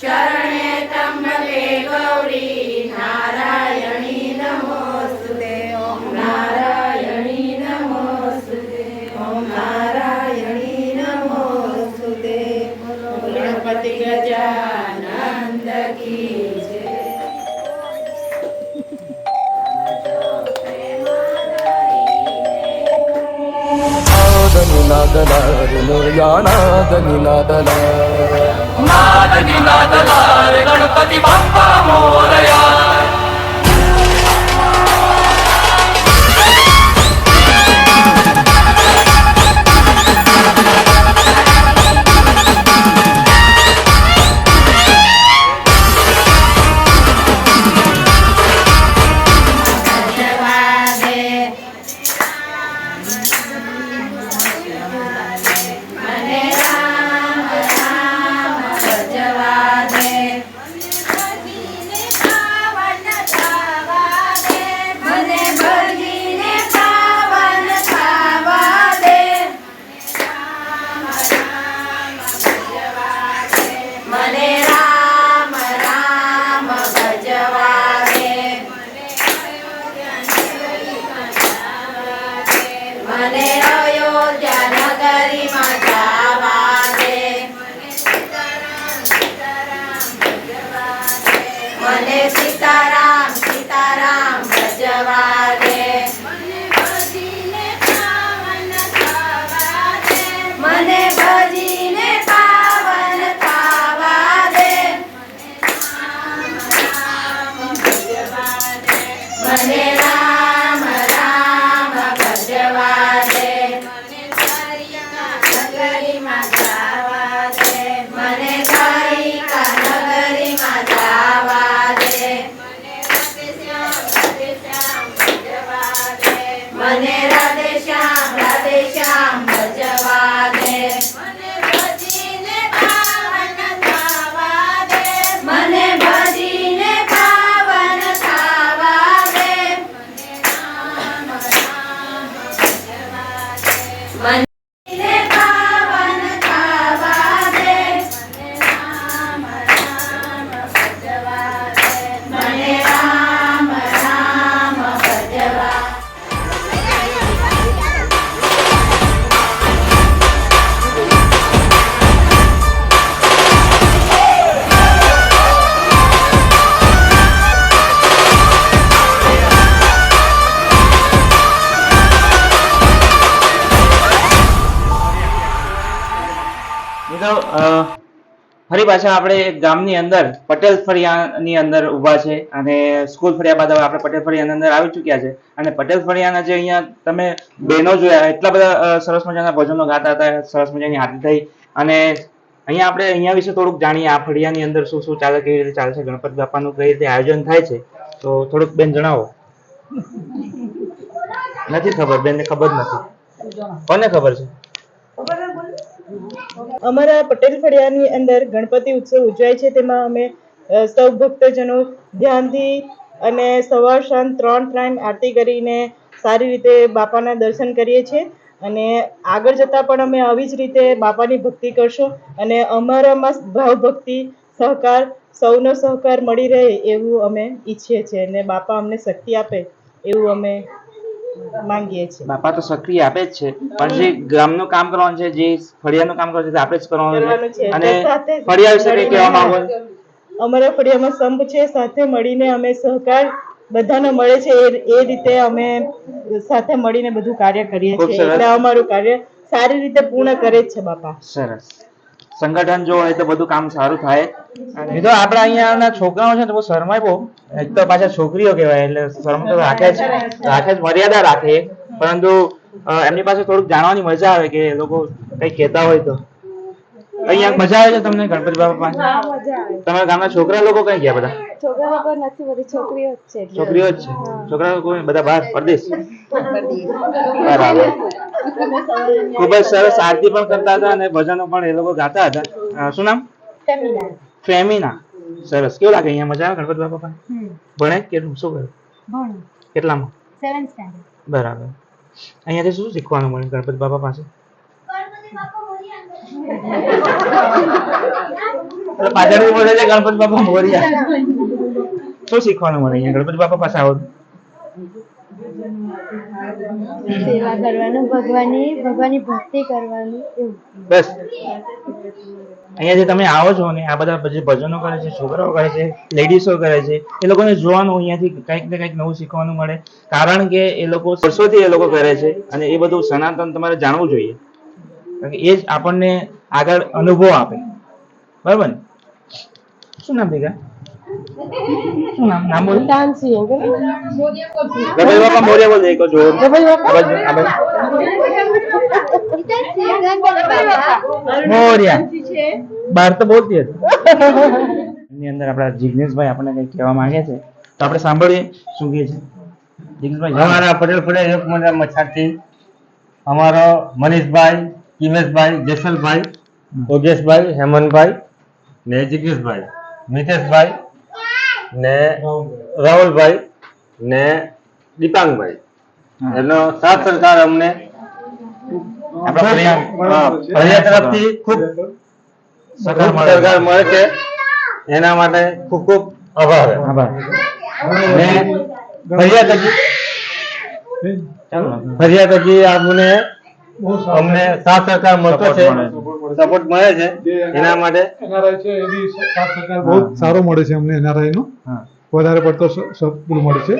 શરણે તમ્બે ગૌરી નારાયણી નમોસ્તુ ઓમ નારાયણી નમોસ્તુ ઓમ નારાયણી નમોસ્તુ ગણપતિ ગજાનંદ કી నినాదల నినాదల గణపతి బాప్పా మోరయా. મને સીતારામ સીતારામ ભજવા દે મને ભજીને પાવન થવા દે મને મને મિત્રો ફરી પાછા આપણે ગામની અંદર પટેલ ફળિયાની અંદર ઊભા છે અને સ્કૂલ ફળિયા બાદ આપણે પટેલ ફળિયાની અંદર આવી ચૂક્યા છે. અને પટેલ ફળિયાના જે અહીંયા તમે બહેનો જોયા, એટલા બધા સરસ મજાના ભજનો ગાતા હતા, સરસ મજાની આરતી થઈ. અને અહીંયા આપણે અહીંયા વિશે થોડુંક જાણીએ, આ ફળિયાની અંદર શું શું ચાલે, કેવી રીતે ચાલે છે, ગણપત બાપાનું કઈ રીતે આયોજન થાય છે. તો થોડુંક બેન જણાવો. નથી ખબર, બેનને ખબર નથી. કોને ખબર છે? અમારા પટેલ ફળિયાની અંદર ગણપતિ ઉત્સવ ઉજવાય છે. તેમાં અમે સૌ ભક્તજનો ધ્યાનથી અને સવાર સાંજ ત્રણ ટાઈમ આરતી કરીને સારી રીતે બાપાના દર્શન કરીએ છીએ. અને આગળ જતાં પણ અમે આવી જ રીતે બાપાની ભક્તિ કરશું અને અમારામાં ભાવભક્તિ, સહકાર, સૌનો સહકાર મળી રહે એવું અમે ઈચ્છીએ છીએ. અને બાપા અમને શક્તિ આપે એવું અમે માંગીએ છીએ. બાપા તો સક્રિય આપે જ છે. પણ જે ગામનું કામ કરવાનું છે જે ફળિયાનું કામ કરવાનું છે આપણે જ કરવાનું છે. અને ફળિયા વિશે કઈ કહેવા માંગો અમારા ફળિયામાં સંપ છે સાથે મળીને અમે સહકાર બધાને મળે છે એ એ રીતે અમે સાથે મળીને બધું કાર્ય કરીએ છીએ. એટલે અમારું કાર્ય સારી રીતે પૂર્ણ કરે છે બાપા. સરસ. સંગઠન જો હોય તો બધું કામ સારું થાય. તો આપણા અહીંયાના છોકરાઓ છે ને બહુ શરમાય બહુ. એક તો પાછા છોકરીઓ કહેવાય એટલે શરમ તો રાખે જ. રાખે જ, મર્યાદા રાખે. પરંતુ એમની પાસે થોડુંક જાણવાની મજા આવે કે લોકો કઈ કહેતા હોય તો. અહીંયા મજા આવે છે તમને ગણપતિ બાપા પાસે? તમારા ગામના છોકરા લોકો કઈ ગયા બધા? છોકરા લોકો નથી બધી છોકરીઓ જ છે છોકરીઓ જ છે? છોકરા લોકો બધા બહાર? પરદેશ? બરાબર. ખૂબ જ સરસ આરતી પણ કરતા હતા અને ભજનો પણ એ લોકો ગાતા હતા. શું નામ? ફેમિના. સરસ. કેવું લાગે? અહીંયા મજા આવે ગણપતિ બાપા પાસે? ભણે? કે શું કરે? ભણું. કેટલામાં? સેવન સ્ટાન્ડર્ડ બરાબર. અહીંયાથી શું શીખવાનું મળે ગણપતિ બાપા પાસે? પાછળથી બોલે છે ગણપતિ બાપા મોરિયા. શું શીખવાનું મને અહીંયા? ગણપતિ બાપા પાસે આવો. સેવા કરવાનું ભગવાનની ભગવાનની ભક્તિ કરવાનું બસ. અહીંયા જે તમે આવો છો ને આ બધા જે ભજનો કરે છે છોકરાઓ કરે છે લેડીઝો કરે છે એ લોકોને જોવાનું અહીંયાથી કંઈક ને કંઈક નવું શીખવાનું મળે. કારણ કે એ લોકો વર્ષોથી એ લોકો કરે છે અને એ બધું સનાતન તમારે જાણવું જોઈએ. એ જ આપણને આગળ અનુભવ આપે. બરાબર ને? શું નામ ભેગા શું નામ? બોલ. મોર્યા બોલ જોર બાર તો બોલતી હતી. એની અંદર આપણા જિગ્નેશભાઈ આપણને કંઈક કહેવા માંગે છે? તો આપણે સાંભળીએ શું કહે છે. જિગ્નેશભાઈ અમારા પટેલ મોટા મચ્છાથી અમારો મનીષભાઈ કિમેશભાઈ જેસલભાઈ યોગેશભાઈ હેમંતભાઈ ને જિગ્નેશભાઈ મિતેશભાઈ ને રાહુલભાઈ ને દીપાંગભાઈ. એનો સાથ સરકાર અમને ફરિયાદ તરફથી ખૂબ સરકાર મળે છે. એના માટે ખૂબ ખૂબ આભાર. આભાર. ને ફરિયાદ હજી ચાલો. ફરિયાદ હજી આપને અમને સાથ સરકાર મળતો છે. મળે સપોર્ટ મળે છે. એના માટે એનઆરઆઈ છે એ સાથ સહકાર બહુ સારો મળે છે અમને એનઆરઆઈ નો વધારે પડતો સપોર્ટ મળે છે.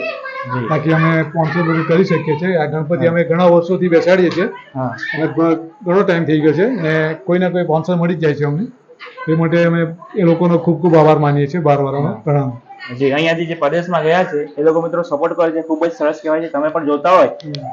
બાકી અમે કોન્ટ્રીબ્યુટ કરી શકીએ છીએ. આ ગણપતિ અમે ઘણા વર્ષોથી બેસાડીએ છીએ. હા. અને ઘણો ટાઈમ થઈ ગયો છે. ને કોઈ ના કોઈ સ્પોન્સર મળી જ જાય છે અમને. એ માટે અમે એ લોકોનો ખૂબ ખૂબ આભાર માનીએ છીએ. બાર વાર ઘણા જી અહીંયાથી જે પ્રદેશમાં ગયા છે, એ લોકો મિત્રો સપોર્ટ કરે છે, ખૂબ જ સરસ કહેવાય છે. તમે પણ જોતા હોય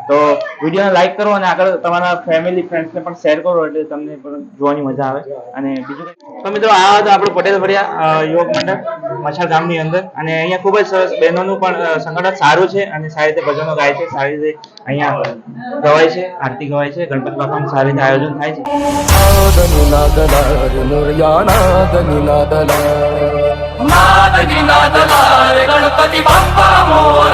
તો વિડીયોને લાઈક કરો અને આગળ તમારા ફેમિલી ફ્રેન્ડ્સને પણ શેર કરો એટલે તમને પણ જોવાની મજા આવે. અને બીજું તો મિત્રો આ હતો આપણું પટેલ ફળિયા યોગ મંડળ મચ્છર ગામની અંદર. અને અહીંયા ખૂબ જ સરસ બહેનોનું પણ સંગઠન સારું છે અને સારી રીતે ભજનો ગાય છે, સારી રીતે અહીંયા ગવાય છે, આરતી ગવાય છે, ગણપતિ બાપાનું સારી રીતે આયોજન થાય છે. ನಾದಗಿ ನಾದಲಾರೆ ಗಣಪತಿ ಬಪ್ಪ ಮೋರ